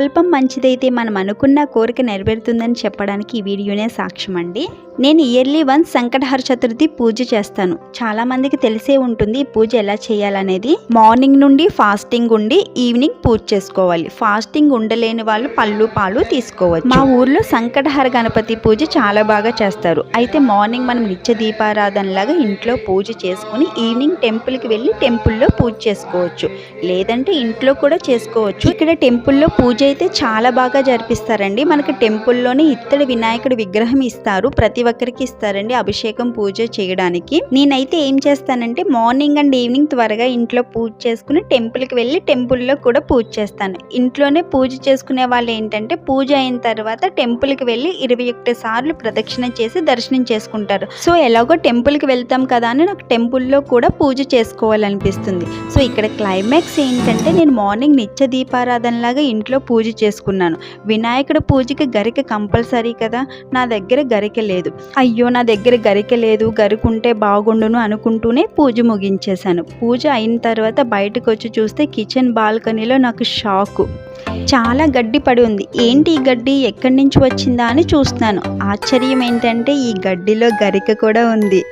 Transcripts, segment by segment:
సంకల్పం మంచిదైతే మనం అనుకున్న కోరిక నెరవేరుతుందని చెప్పడానికి ఈ వీడియోనే సాక్ష్యం అండి నేను ఇయర్లీ వన్స్ సంకటహర చతుర్థి పూజ చేస్తాను. చాలా మందికి తెలిసే ఉంటుంది ఈ పూజ ఎలా చేయాలనేది. మార్నింగ్ నుండి ఫాస్టింగ్ ఉండి ఈవినింగ్ పూజ చేసుకోవాలి. ఫాస్టింగ్ ఉండలేని వాళ్ళు పళ్ళు పాలు తీసుకోవచ్చు. మా ఊర్లో సంకటహర గణపతి పూజ చాలా బాగా చేస్తారు. అయితే మార్నింగ్ మనం నిత్య దీపారాధన లాగా ఇంట్లో పూజ చేసుకుని ఈవినింగ్ టెంపుల్కి వెళ్ళి టెంపుల్లో పూజ చేసుకోవచ్చు. లేదంటే ఇంట్లో కూడా చేసుకోవచ్చు. ఇక్కడ టెంపుల్లో పూజ అయితే చాలా బాగా జరిపిస్తారండి. మనకి టెంపుల్లోనే ఇత్తడి వినాయకుడి విగ్రహం ఇస్తారు. ప్రతి ఒక్కరికి ఇస్తారండి అభిషేకం పూజ చేయడానికి. నేనైతే ఏం చేస్తానంటే మార్నింగ్ అండ్ ఈవినింగ్ త్వరగా ఇంట్లో పూజ చేసుకుని టెంపుల్కి వెళ్ళి టెంపుల్లో కూడా పూజ చేస్తాను. ఇంట్లోనే పూజ చేసుకునే వాళ్ళు ఏంటంటే పూజ అయిన తర్వాత టెంపుల్కి వెళ్ళి ఇరవై ఒకటి సార్లు ప్రదక్షిణ చేసి దర్శనం చేసుకుంటారు. సో ఎలాగో టెంపుల్కి వెళ్తాం కదా అని నాకు టెంపుల్లో కూడా పూజ చేసుకోవాలనిపిస్తుంది. సో ఇక్కడ క్లైమాక్స్ ఏంటంటే నేను మార్నింగ్ నిత్య దీపారాధన లాగా ఇంట్లో పూజ పూజ చేసుకున్నాను. వినాయకుడు పూజకి గరిక కంపల్సరీ కదా? నా దగ్గర గరిక లేదు. అయ్యో నా దగ్గర గరిక లేదు. గరికుంటే బాగుండును అనుకుంటూనే పూజ ముగించేశాను. పూజ అయిన తర్వాత బయటకు వచ్చి చూస్తే కిచెన్ బాల్కనీలో నాకు షాకు. చాలా గడ్డి పడి ఉంది. ఏంటి ఈ గడ్డి? ఎక్కడి నుంచి వచ్చిందా అని చూస్తున్నాను. ఆశ్చర్యం ఏంటంటే ఈ గడ్డిలో గరిక కూడా ఉంది.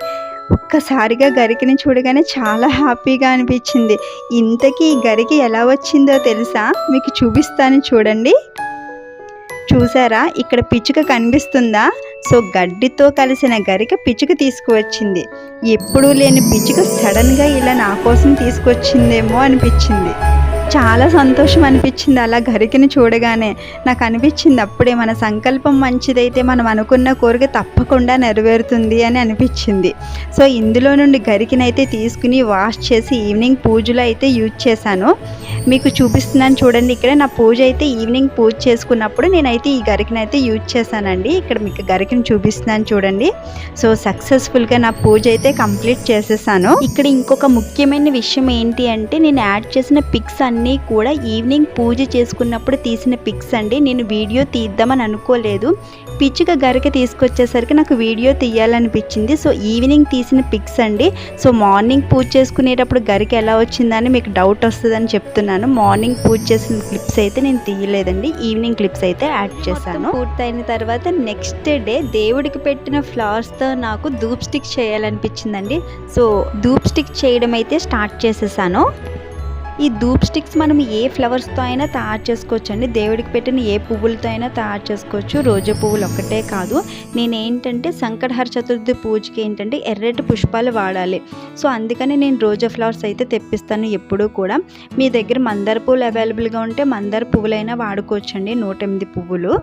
ఒక్కసారిగా గరికని చూడగానే చాలా హ్యాపీగా అనిపించింది. ఇంతకీ ఈ గరికి ఎలా వచ్చిందో తెలుసా? మీకు చూపిస్తాను చూడండి. చూసారా? ఇక్కడ పిచ్చుక కనిపిస్తుందా? సో గడ్డితో కలిసిన గరిక పిచ్చుక తీసుకువచ్చింది. ఎప్పుడూ లేని పిచ్చుక సడన్గా ఇలా నా కోసం తీసుకొచ్చిందేమో అనిపించింది. చాలా సంతోషం అనిపించింది అలా గరికని చూడగానే. నాకు అనిపించింది అప్పుడే మన సంకల్పం మంచిదైతే మనం అనుకున్న కోరిక తప్పకుండా నెరవేరుతుంది అని అనిపించింది. సో ఇందులో నుండి గరికనైతే తీసుకుని వాష్ చేసి ఈవినింగ్ పూజలో అయితే యూజ్ చేశాను. మీకు చూపిస్తున్నాను చూడండి ఇక్కడ నా పూజ అయితే ఈవినింగ్ పూజ చేసుకున్నప్పుడు నేనైతే ఈ గరికనైతే యూజ్ చేశానండి. ఇక్కడ మీకు గరికను చూపిస్తున్నాను చూడండి. సో సక్సెస్ఫుల్గా నా పూజ అయితే కంప్లీట్ చేసేసాను. ఇక్కడ ఇంకొక ముఖ్యమైన విషయం ఏంటి అంటే నేను యాడ్ చేసిన పిక్స్ అన్ని కూడా ఈవినింగ్ పూజ చేసుకున్నప్పుడు తీసిన పిక్స్ అండి. నేను వీడియో తీద్దామని అనుకోలేదు. పిచ్చుక గరిక తీసుకొచ్చేసరికి నాకు వీడియో తీయాలనిపించింది. సో ఈవినింగ్ తీసిన పిక్స్ అండి. సో మార్నింగ్ పూజ చేసుకునేటప్పుడు గరిక ఎలా వచ్చిందని మీకు డౌట్ వస్తుందని చెప్తున్నాను. మార్నింగ్ పూజ చేసిన క్లిప్స్ అయితే నేను తీయలేదండి. ఈవినింగ్ క్లిప్స్ అయితే యాడ్ చేశాను. పూర్తయిన తర్వాత నెక్స్ట్ డే దేవుడికి పెట్టిన ఫ్లవర్స్తో నాకు ధూప్ స్టిక్ చేయాలనిపించిందండి. సో ధూప్ స్టిక్ చేయడం అయితే స్టార్ట్ చేసేసాను. ఈ ధూప్ స్టిక్స్ మనం ఏ ఫ్లవర్స్తో అయినా తయారు చేసుకోవచ్చు అండి దేవుడికి పెట్టిన ఏ పువ్వులతో అయినా తయారు చేసుకోవచ్చు. రోజా పువ్వులు ఒక్కటే కాదు. నేను ఏంటంటే సంకటహర చతుర్థి పూజకి ఏంటంటే ఎర్రటి పుష్పాలు వాడాలి. సో అందుకని నేను రోజా ఫ్లవర్స్ అయితే తెప్పిస్తాను ఎప్పుడూ కూడా. మీ దగ్గర మందార పువ్వులు అవైలబుల్గా ఉంటే మందార పువ్వులైనా వాడుకోవచ్చు అండి నూట ఎనిమిది పువ్వులు.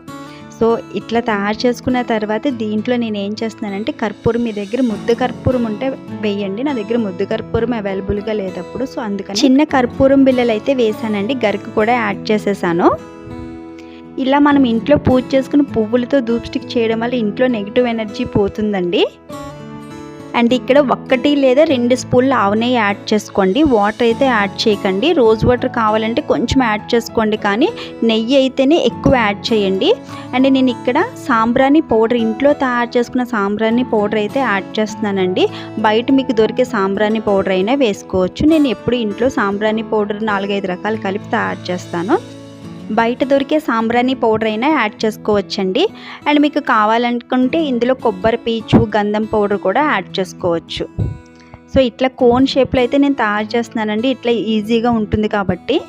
సో ఇట్లా తయారు చేసుకున్న తర్వాత దీంట్లో నేను ఏం చేస్తున్నానంటే కర్పూరం మీ దగ్గర ముద్ద కర్పూరం ఉంటే వేయండి. నా దగ్గర ముద్దు కర్పూరం అవైలబుల్గా లేదప్పుడు. సో అందుకని చిన్న కర్పూరం బిళ్ళలు అయితే వేసానండి. గరికి కూడా యాడ్ చేసేసాను. ఇలా మనం ఇంట్లో పూజ చేసుకుని పువ్వులతో ధూప్ స్టిక్ చేయడం వల్ల ఇంట్లో నెగిటివ్ ఎనర్జీ పోతుందండి. అండ్ ఇక్కడ ఒక్కటి లేదా రెండు స్పూన్లు ఆవునే నెయ్యి యాడ్ చేసుకోండి. వాటర్ అయితే యాడ్ చేయకండి. రోజ్ వాటర్ కావాలంటే కొంచెం యాడ్ చేసుకోండి కానీ నెయ్యి అయితేనే ఎక్కువ యాడ్ చేయండి. అండ్ నేను ఇక్కడ సాంబ్రాణి పౌడర్ ఇంట్లో తయారు చేసుకున్న సాంబ్రాణి పౌడర్ అయితే యాడ్ చేస్తున్నానండి. బయట మీకు దొరికే సాంబ్రాణి పౌడర్ అయినా వేసుకోవచ్చు. నేను ఎప్పుడు ఇంట్లో సాంబ్రాణి పౌడర్ నాలుగైదు రకాలు కలిపి తయారు చేస్తాను. బయట దొరికే సాంబ్రాణి పౌడర్ అయినా యాడ్ చేసుకోవచ్చండి. అండ్ మీకు కావాలనుకుంటే ఇందులో కొబ్బరి పీచు గంధం పౌడర్ కూడా యాడ్ చేసుకోవచ్చు. సో ఇట్లా కోన్ షేప్లో అయితే నేను తయారు చేస్తున్నానండి. ఇట్లా ఈజీగా ఉంటుంది కాబట్టి.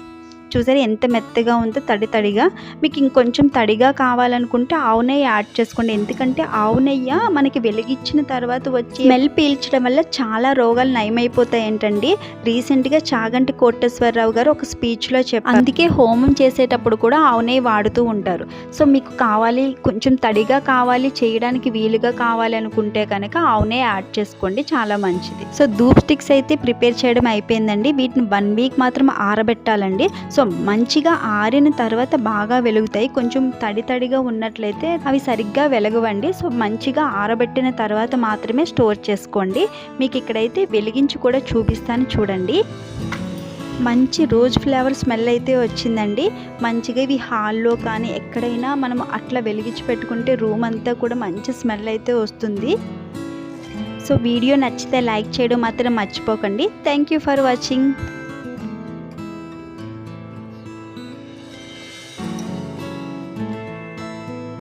చూసారు? ఎంత మెత్తగా ఉందో తడి తడిగా. మీకు ఇంకొంచెం తడిగా కావాలనుకుంటే ఆవు నెయ్యి యాడ్ చేసుకోండి. ఎందుకంటే ఆవు నెయ్యి మనకి వెలిగించిన తర్వాత వచ్చి స్మెల్ పీల్చడం వల్ల చాలా రోగాలు నయమైపోతాయి ఏంటండి రీసెంట్గా చాగంటి కోటేశ్వరరావు గారు ఒక స్పీచ్లో చెప్పారు. అందుకే హోమం చేసేటప్పుడు కూడా ఆవు నెయ్యి వాడుతూ ఉంటారు. సో మీకు కావాలి కొంచెం తడిగా కావాలి చేయడానికి వీలుగా కావాలి అనుకుంటే కనుక ఆవు నెయ్యి యాడ్ చేసుకోండి. చాలా మంచిది. సో ధూప్ స్టిక్స్ అయితే ప్రిపేర్ చేయడం అయిపోయిందండి. వీటిని వన్ వీక్ మాత్రం ఆరబెట్టాలండి. సో మంచిగా ఆరిన తర్వాత బాగా వెలుగుతాయి. కొంచెం తడి తడిగా ఉన్నట్లయితే అవి సరిగ్గా వెలగవండి. సో మంచిగా ఆరబెట్టిన తర్వాత మాత్రమే స్టోర్ చేసుకోండి. మీకు ఇక్కడైతే వెలిగించి కూడా చూపిస్తాను చూడండి. మంచి రోజ్ ఫ్లేవర్ స్మెల్ అయితే వచ్చిందండి. మంచిగా ఇవి హాల్లో కానీ ఎక్కడైనా మనం అట్లా వెలిగించి పెట్టుకుంటే రూమ్ అంతా కూడా మంచి స్మెల్ అయితే వస్తుంది. సో వీడియో నచ్చితే లైక్ చేయడం మాత్రం మర్చిపోకండి. Thank you for watching.